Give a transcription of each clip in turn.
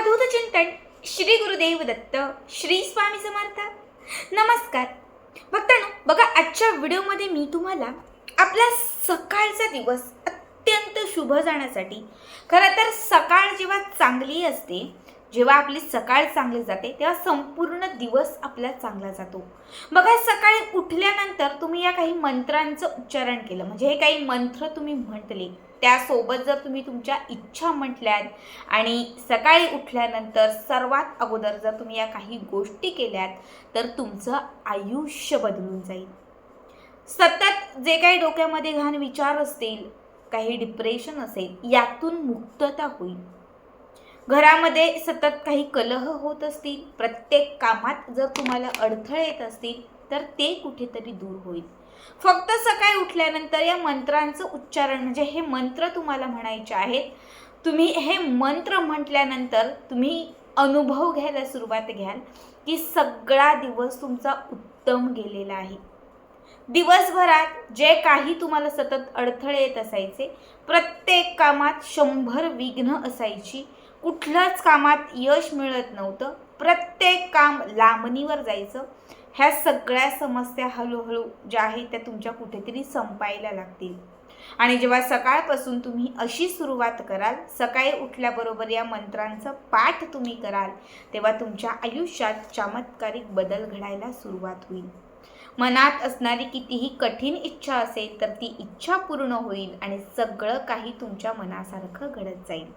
अवधूत चिंतन श्री गुरुदेव दत्त श्री स्वामी समर्थ. नमस्कार. भक्तांनो बघा आजच्या व्हिडिओमध्ये मी तुम्हाला आपला सकाळचा दिवस अत्यंत शुभ जाण्यासाठी खरं तर सकाळ जेव्हा चांगली असते जेव्हा आपली सकाळ चांगली जाते तेव्हा संपूर्ण दिवस आपला चांगला जातो. बघा सकाळी उठल्यानंतर तुम्ही या काही मंत्रांचं उच्चारण केलं. म्हणजे हे काही मंत्र तुम्ही म्हटले त्यासोबत जर तुम्ही तुमच्या इच्छा म्हटल्यात आणि सकाळी उठल्यानंतर सर्वात अगोदर जर तुम्ही या काही गोष्टी केल्यात तर तुमचं आयुष्य बदलून जाईल. सतत जे काही डोक्यामध्ये घाण विचार असतील काही डिप्रेशन असेल यातून मुक्तता होईल. घरामध्ये सतत काही कलह होत असतील प्रत्येक कामात जर तुम्हाला अडथळे येत असतील तर ते कुठेतरी दूर होईल. फक्त सकाळी उठल्यानंतर या मंत्रांचं उच्चारण म्हणजे हे मंत्र तुम्हाला म्हणायचे आहेत तुम्ही हे मंत्र म्हटल्यानंतर तुम्ही अनुभव घ्यायला सुरुवात घ्याल की सगळा दिवस तुमचा उत्तम गेलेला आहे. दिवसभरात जे काही तुम्हाला सतत अडथळे येत असायचे प्रत्येक कामात शंभर विघ्न असायची कुठल्याच कामात यश मिळत नव्हतं. प्रत्येक काम लांबणीवर जायचं. ह्या सगळ्या समस्या हळूहळू ज्या आहेत त्या तुमच्या कुठेतरी संपायला लागतील. आणि जेव्हा सकाळपासून तुम्ही अशी सुरुवात कराल सकाळी उठल्याबरोबर या मंत्रांचं पाठ तुम्ही कराल तेव्हा तुमच्या आयुष्यात चमत्कारिक बदल घडायला सुरुवात होईल. मनात असणारी कितीही कठीण इच्छा असेल तर ती इच्छा पूर्ण होईल आणि सगळं काही तुमच्या मनासारखं घडत जाईल.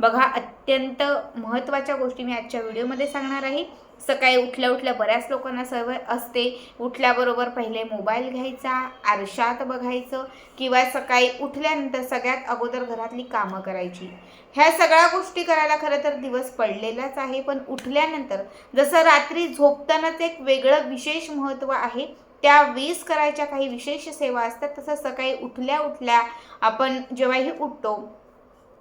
बघा अत्यंत महत्त्वाच्या गोष्टी मी आजच्या व्हिडिओमध्ये सांगणार आहे. सकाळी उठल्या उठल्या बऱ्याच लोकांना सवय असते. उठल्याबरोबर पहिले मोबाईल घ्यायचा आरशात बघायचं किंवा सकाळी उठल्यानंतर सगळ्यात अगोदर घरातली कामं करायची. ह्या सगळ्या गोष्टी करायला खरं तर दिवस पडलेलाच आहे पण उठल्यानंतर जसं रात्री झोपतानाच एक वेगळं विशेष महत्त्व आहे. त्या वीस करायच्या काही विशेष सेवा असतात तसं सकाळी उठल्या उठल्या आपण जेव्हाही उठतो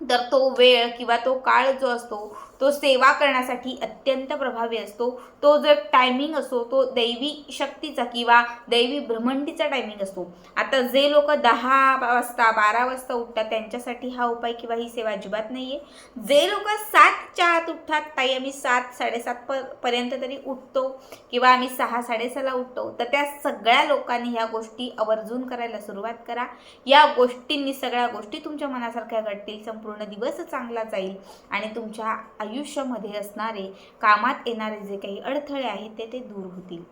तर तो वेळ किंवा तो काळ जो असतो तो सेवा करण्यासाठी अत्यंत प्रभावी असतो. तो जर टायमिंग असतो तो दैवी शक्तीचा किंवा दैवी भ्रमंतीचा टायमिंग असतो. आता जे लोक दहा वाजता बारा वाजता उठतात त्यांच्यासाठी हा उपाय किंवा ही सेवा अजिबात नाही आहे जे लोक सातच्या आत उठतात ताई आम्ही सात साडेसात प पर्यंत तरी उठतो किंवा आम्ही सहा साडेसहाला उठतो तर त्या सगळ्या लोकांनी ह्या गोष्टी आवर्जून करायला सुरुवात करा. या गोष्टींनी सगळ्या गोष्टी तुमच्या मनासारख्या घडतील संपूर्ण दिवस चांगला जाईल आणि तुमच्या आयुष्यामध्ये असणारे कामात येणारे जे काही अडथळे आहेत ते ते दूर होतील.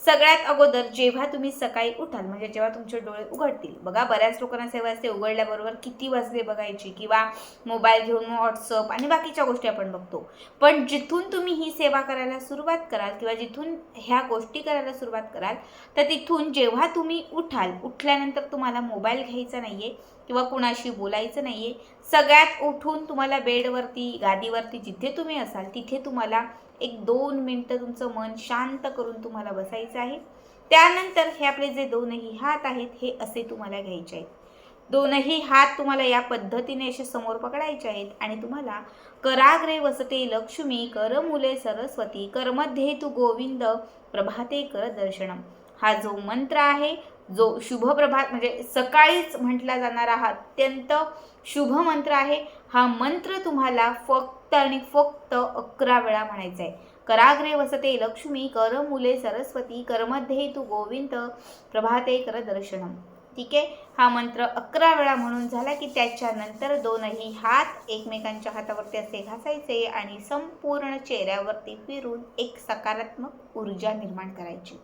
सगळ्यात अगोदर जेव्हा तुम्ही सकाळी उठाल म्हणजे जेव्हा तुमचे डोळे उघडतील बघा बऱ्याच लोकांना सेवा असते उघडल्याबरोबर किती वाजले बघायची किंवा मोबाईल घेऊन व्हॉट्सअप आणि बाकीच्या गोष्टी आपण बघतो. पण जिथून तुम्ही ही सेवा करायला सुरुवात कराल किंवा जिथून ह्या गोष्टी करायला सुरुवात कराल तर तिथून जेव्हा तुम्ही उठाल उठल्यानंतर तुम्हाला मोबाईल घ्यायचा नाही आहे किंवा कुणाशी बोलायचं नाही आहे सगळ्यात उठून तुम्हाला बेडवरती गादीवरती जिथे तुम्ही असाल तिथे तुम्हाला एक दोन मिनटं तुमचं मन शांत करून तुम्हाला बसायचं आहे. त्यानंतर हे आपले जे दोनही हात आहेत हे असे तुम्हाला घ्यायचे आहेत. दोनही हात तुम्हाला या पद्धतीने असे समोर पकडायचे आहेत आणि तुम्हाला कराग्रे वसते लक्ष्मी कर मुले सरस्वती करमध्ये तू गोविंद प्रभाते कर दर्शनम. हा जो मंत्र आहे जो शुभ प्रभात म्हणजे सकाळीच म्हटला जाणारा हा अत्यंत शुभ मंत्र आहे. हा मंत्र तुम्हाला फक्त आणि फक्त अकरा वेळा म्हणायचं आहे कराग्रे वसते लक्ष्मी कर मुले सरस्वती करमध्ये तू गोविंद प्रभाते कर दर्शनम. ठीक आहे? हा मंत्र अकरा वेळा म्हणून झाला की त्याच्यानंतर दोनही हात एकमेकांच्या हातावरती असे घासायचे आणि संपूर्ण चेहऱ्यावरती फिरून एक सकारात्मक ऊर्जा निर्माण करायची.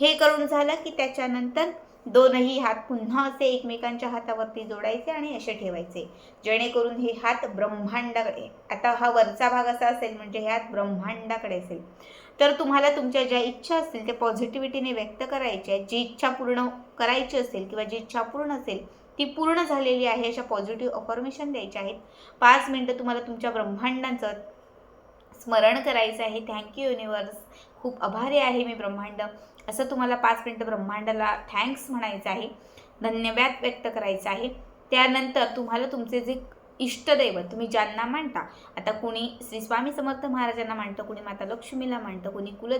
हे करून झालं की त्याच्यानंतर दोनही हात पुन्हा असे एकमेकांच्या हातावरती जोडायचे आणि असे ठेवायचे. जेणेकरून हे हात ब्रह्मांडाकडे आता हा वरचा भाग असा असेल म्हणजे हे हात ब्रह्मांडाकडे असेल. तर तुम्हाला तुमच्या ज्या इच्छा असतील त्या पॉझिटिव्हिटीने व्यक्त करायच्या आहे जी इच्छा पूर्ण करायची असेल किंवा जी इच्छा पूर्ण असेल ती पूर्ण झालेली आहे अशा पॉझिटिव्ह अफॉर्मेशन द्यायच्या आहेत. पाच मिनटं तुम्हाला तुमच्या ब्रह्मांडाचं स्मरण करायचं आहे. थँक्यू युनिवर्स खूप आभारी आहे मी ब्रह्मांड. असं तुम्हाला पाच मिनटं ब्रह्मांडाला थँक्स म्हणायचं आहे. धन्यवाद व्यक्त करायचं आहे. त्यानंतर तुम्हाला तुमचे जे इष्टदैवत तुम्ही ज्यांना मानता. आता कुणी श्री स्वामी समर्थ महाराजांना मानतं कुणी माता लक्ष्मीला मानतं कुणी कुल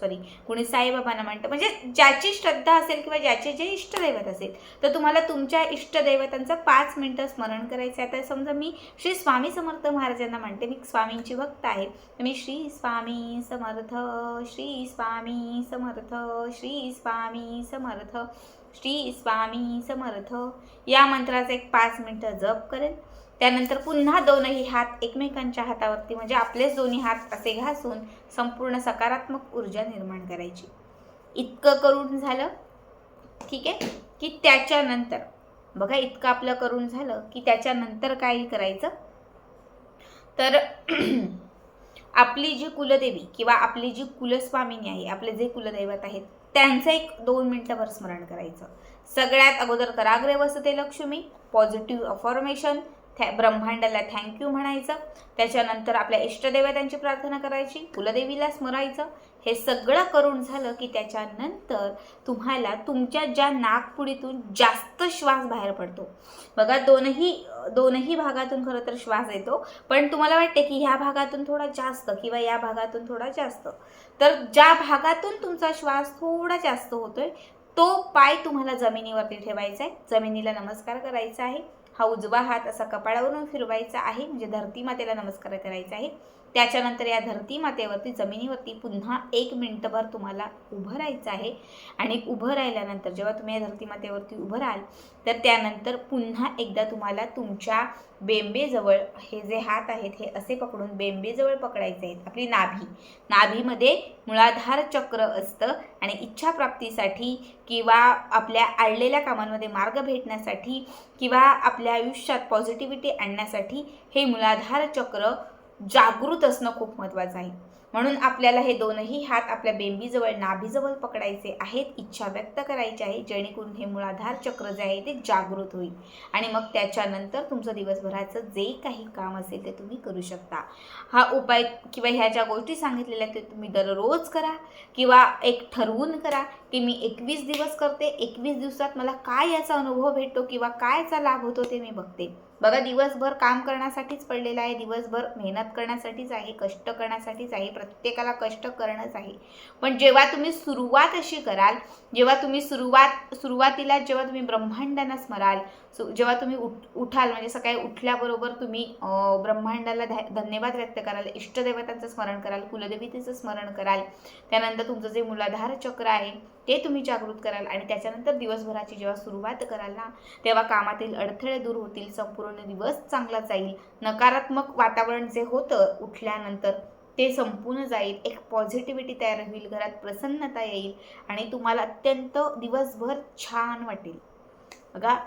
सॉरी कुणी साईबाबांना मानतं. म्हणजे ज्याची श्रद्धा असेल किंवा ज्याचे जे इष्टदैवत असेल तर तुम्हाला तुमच्या इष्टदैवतांचं पाच मिनटं स्मरण करायचं आहे. आता समजा मी श्री स्वामी समर्थ महाराजांना मानते मी स्वामींची भक्त आहे. तर मी श्री स्वामी समर्थ श्री स्वामी समर्थ श्री स्वामी समर्थ श्री स्वामी समर्थ या मंत्राचा एक पाच मिनटं जप करेन. त्यानंतर पुन्हा दोनही हात एकमेकांच्या हातावरती म्हणजे आपलेच दोन्ही हात असे घासून संपूर्ण सकारात्मक ऊर्जा निर्माण करायची. इतकं करून झालं ठीक आहे की त्याच्यानंतर बघा इतकं आपलं करून झालं की त्याच्यानंतर काय करायचं? तर आपली जी कुलदेवी किंवा आपली जी कुलस्वामिनी आहे आपले जे कुलदैवत आहेत त्यांचं एक दोन मिनटंभर स्मरण करायचं. सगळ्यात अगोदर कराग्रे वसते लक्ष्मी पॉझिटिव्ह अफॉर्मेशन थॅ ब्रह्मांडाला थँक्यू म्हणायचं. त्याच्यानंतर आपल्या इष्टदेवतांची प्रार्थना करायची कुलदेवीला स्मरायचं. हे सगळं करून झालं की त्याच्यानंतर तुम्हाला तुमच्या ज्या नागपुडीतून जास्त श्वास बाहेर पडतो. बघा दोनही दोनही भागातून खरं तर श्वास येतो पण तुम्हाला वाटते की ह्या भागातून थोडा जास्त किंवा या भागातून थोडा जास्त. तर ज्या भागातून तुमचा श्वास थोडा जास्त होतोय तो पाय तुम्हाला जमिनीवरती ठेवायचा आहे. जमिनीला नमस्कार करायचा आहे. हा उजवा हात असा कपाळावरून फिरवायचा आहे. म्हणजे धरती मातेला नमस्कार करायचा आहे. त्याच्यानंतर या धरती मातेवरती जमिनीवरती पुन्हा एक मिनटभर तुम्हाला उभं राहायचं आहे. आणि उभं राहिल्यानंतर जेव्हा तुम्ही या धरती मातेवरती उभं राहाल तर त्यानंतर पुन्हा एकदा तुम्हाला तुमच्या बेंबेजवळ हे जे हात आहेत हे असे पकडून बेंबेजवळ पकडायचे आहेत. आपली नाभी. नाभीमध्ये मुळाधार चक्र असतं आणि इच्छाप्राप्तीसाठी किंवा आपल्या आडलेल्या कामांमध्ये मार्ग भेटण्यासाठी किंवा आपल्या आयुष्यात पॉझिटिव्हिटी आणण्यासाठी हे मुळाधार चक्र जागृत असणं खूप महत्त्वाचं आहे. म्हणून आपल्याला हे दोनही हात आपल्या बेंबीजवळ नाभीजवळ पकडायचे आहेत इच्छा व्यक्त करायची आहे जेणेकरून हे मुळाधार चक्र जे आहे ते जागृत होईल. आणि मग त्याच्यानंतर तुमचं दिवसभराचं जे काही काम असेल ते तुम्ही करू शकता. हा उपाय किंवा ह्या ज्या गोष्टी सांगितलेल्या ते तुम्ही दररोज करा किंवा एक ठरवून करा. की मी एकवीस दिवस करते एकवीस दिवसात मला काय याचा अनुभव भेटतो किंवा काय याचा लाभ होतो ते मी बघते. बघा दिवसभर काम करण्यासाठीच पडलेलं आहे दिवसभर मेहनत करण्यासाठीच आहे कष्ट करण्यासाठीच आहे प्रत्येकाला कष्ट करणंच आहे. पण जेव्हा तुम्ही सुरुवात अशी कराल जेव्हा तुम्ही सुरुवात सुरुवातीला जेव्हा तुम्ही ब्रह्मांडांना स्मराल सु जेव्हा तुम्ही उठ उठाल म्हणजे सकाळी उठल्याबरोबर तुम्ही ब्रह्मांडाला ध्या धन्यवाद व्यक्त कराल इष्टदेवतांचं स्मरण कराल कुलदेवतेचं स्मरण कराल त्यानंतर तुमचं जे मुलाधार चक्र आहे ते तुम्ही जागृत कराल आणि त्याच्यानंतर दिवसभराची जेव्हा सुरुवात कराल ना तेव्हा कामातील अडथळे दूर होतील संपूर्ण दिवस चांगला जाईल. नकारात्मक वातावरण जे होतं उठल्यानंतर ते संपूर्ण जाईल. एक पॉझिटिव्हिटी तयार होईल घरात प्रसन्नता येईल आणि तुम्हाला अत्यंत दिवसभर छान वाटेल. बघा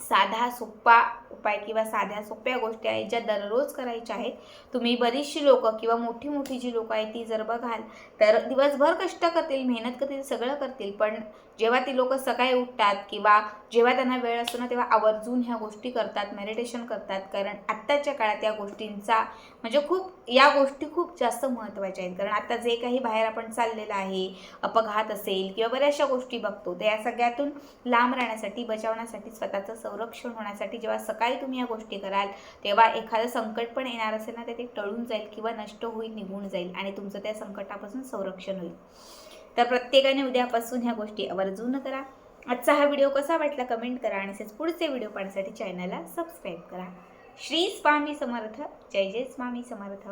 साधा सोपा उपाय किंवा साध्या सोप्या गोष्टी आहेत ज्या दररोज करायच्या आहेत. तुम्ही बरीचशी लोकं किंवा मोठी मोठी जी लोकं आहेत ती जर बघाल तर दिवसभर कष्ट करतील मेहनत करतील सगळं करतील पण जेव्हा ती लोकं सकाळी उठतात किंवा जेव्हा त्यांना वेळ असतो ना तेव्हा आवर्जून ह्या गोष्टी करतात मेडिटेशन करतात. कारण आत्ताच्या काळात या गोष्टींचा म्हणजे खूप या गोष्टी खूप जास्त महत्त्वाच्या आहेत. कारण आता जे काही बाहेर आपण चाललेलं आहे अपघात असेल किंवा बऱ्याचशा गोष्टी बघतो तर या सगळ्यातून लांब राहण्यासाठी बचावण्यासाठी स्वतःचं संरक्षण होण्यासाठी जेव्हा सकाळी तुम्ही या गोष्टी कराल तेव्हा एखादं संकट पण येणार असेल ना तर ते टळून जाईल किंवा नष्ट होईल निघून जाईल आणि तुमचं त्या संकटापासून संरक्षण होईल. तर प्रत्येकाने उद्यापासून ह्या गोष्टी आवर्जून करा. आजचा हा व्हिडिओ कसा वाटला कमेंट करा आणि तसेच पुढचे व्हिडिओ पाहण्यासाठी चॅनलला सबस्क्राईब करा. श्री स्वामी समर्थ. जय जय स्वामी समर्थ.